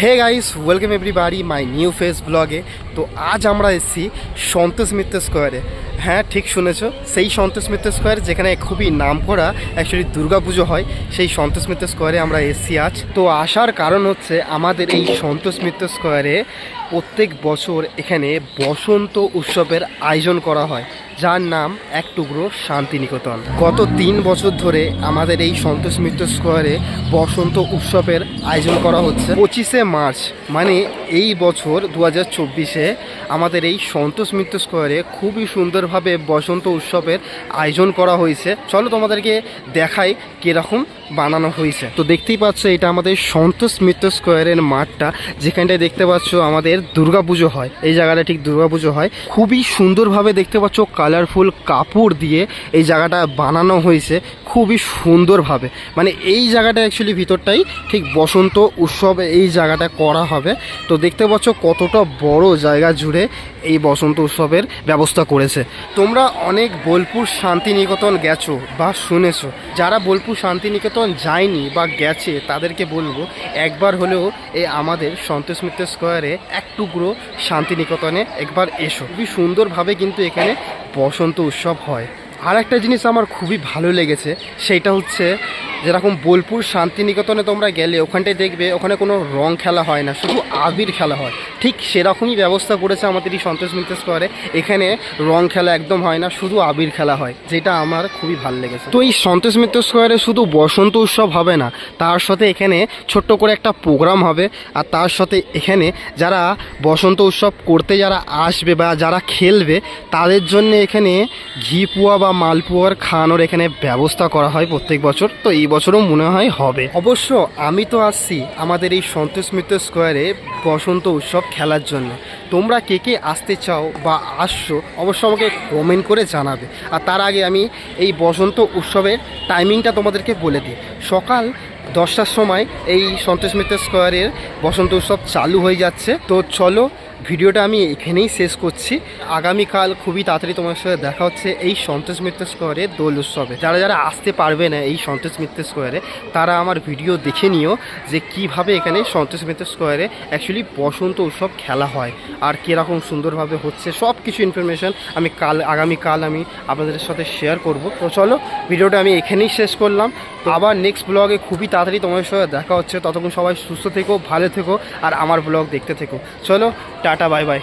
Hey guys welcome everybody my new face ব্লগে তো আজ আমরা এসেছি সন্তোষ মিত্র স্কোয়ারে হ্যাঁ ঠিক শুনেছ? সেই সন্তোষ মিত্র স্কোয়ার যেখানে খুবই নাম করা অ্যাকচুয়ালি দুর্গাপুজো হয়, সেই সন্তোষ মিত্র স্কোয়ারে আমরা এসেছি আজ। তো আসার কারণ হচ্ছে আমাদের এই সন্তোষ মিত্র স্কোয়ারে প্রত্যেক বছর এখানে বসন্ত উৎসবের আয়োজন করা হয়, যার নাম এক টুকরো শান্তিনিকেতন। গত তিন বছর ধরে আমাদের এই সন্তোষ মিত্র স্কোয়ারে বসন্ত উৎসবের আয়োজন করা হচ্ছে। পঁচিশে মার্চ মানে এই বছর দু হাজার চব্বিশে আমাদের এই সন্তোষ মিত্র স্কোয়ারে খুবই সুন্দরভাবে বসন্ত উৎসবের আয়োজন করা হয়েছে। চলো তোমাদেরকে দেখাই কীরকম বানানো হয়েছে। তো দেখতেই পাচ্ছ, এটা আমাদের সন্তোষ মিত্র স্কোয়ারের মাঠটা। যেখানটায় দেখতে পাচ্ছ, আমাদের দুর্গাপুজো হয়। এই জায়গাটা ঠিক দুর্গাপুজো হয়। খুবই সুন্দরভাবে দেখতে পাচ্ছ কালারফুল কাপড় দিয়ে এই জায়গাটা বানানো হয়েছে। খুবই সুন্দরভাবে। মানে এই জায়গাটা অ্যাকচুয়ালি ভিতরটাই ঠিক বসন্ত উৎসবে এই জায়গাটা করা হবে। তো দেখতে পাচ্ছ কতটা বড় জায়গা জুড়ে এই বসন্ত উৎসবের ব্যবস্থা করেছে। তোমরা অনেক বোলপুর শান্তিনিকেতন গেছো বা শুনেছো। যারা বোলপুর শান্তিনিকেতন যায়নি বা গেছে, তাদেরকে বলব একবার হলেও এই আমাদের সন্তোষ মিত্র স্কোয়ারে এক টুকরো শান্তিনিকেতনে একবার এসো। খুবই সুন্দরভাবে কিন্তু এখানে বসন্ত উৎসব হয়। আর একটা জিনিস আমার খুবই ভালো লেগেছে সেইটা হচ্ছে যেরকম বোলপুর শান্তিনিকেতনে তোমরা গেলে, ওখানটায় দেখবে ওখানে কোনো রং খেলা হয় না, শুধু আবির খেলা হয়। ঠিক সেরকমই ব্যবস্থা করেছে আমাদের এই সন্তোষ মিত্র স্কোয়ারে এখানে রং খেলা একদম হয় না, শুধু আবির খেলা হয়, যেটা আমার খুবই ভালো লেগেছে। তো এই সন্তোষ মিত্র স্কোয়ারে শুধু বসন্ত উৎসব হবে না, তার সাথে এখানে ছোট্ট করে একটা প্রোগ্রাম হবে, আর তার সাথে এখানে যারা বসন্ত উৎসব করতে যারা আসবে বা যারা খেলবে, তাদের জন্য এখানে ঘি পুয়া বা মালপুয়ার খাওয়ানোর এখানে ব্যবস্থা করা হয় প্রত্যেক বছর। তো এই বছরও মনে হয় হবে। অবশ্য আমি তো আসছি আমাদের এই সন্তোষ মিত্র স্কোয়ারে বসন্ত উৎসব খেলার জন্য। তোমরা কে কে আসতে চাও বা আসছো অবশ্য আমাকে কমেন্ট করে জানাবে। আর তার আগে আমি এই বসন্ত উৎসবের টাইমিংটা তোমাদেরকে বলে দিই। সকাল দশটার সময় এই সন্তোষ মিত্র স্কোয়ারের বসন্ত উৎসব চালু হয়ে যাচ্ছে। তো চলো ভিডিওটা আমি এখানেই শেষ করছি। আগামীকাল খুবই তাড়াতাড়ি তোমার সাথে দেখা হচ্ছে এই সন্তোষ মিত্র স্কোয়ারে দোল উৎসবে। যারা যারা আসতে পারবে না এই সন্তোষ মিত্র স্কোয়ারে তারা আমার ভিডিও দেখে নিও যে কীভাবে এখানে সন্তোষ মিত্র স্কোয়ারে অ্যাকচুয়ালি বসন্ত উৎসব খেলা হয় আর কীরকম সুন্দরভাবে হচ্ছে সব কিছু ইনফরমেশান আমি কাল, আগামীকাল আমি আপনাদের সাথে শেয়ার করব। তো চলো, ভিডিওটা আমি এখানেই শেষ করলাম। আবার নেক্সট ব্লগে খুবই তাড়াতাড়ি তোমার সাথে দেখা হচ্ছে। ততক্ষণ সবাই সুস্থ থেকো, ভালো থেকো আর আমার ব্লগ দেখতে থেকো। চলো টাটা বাই বাই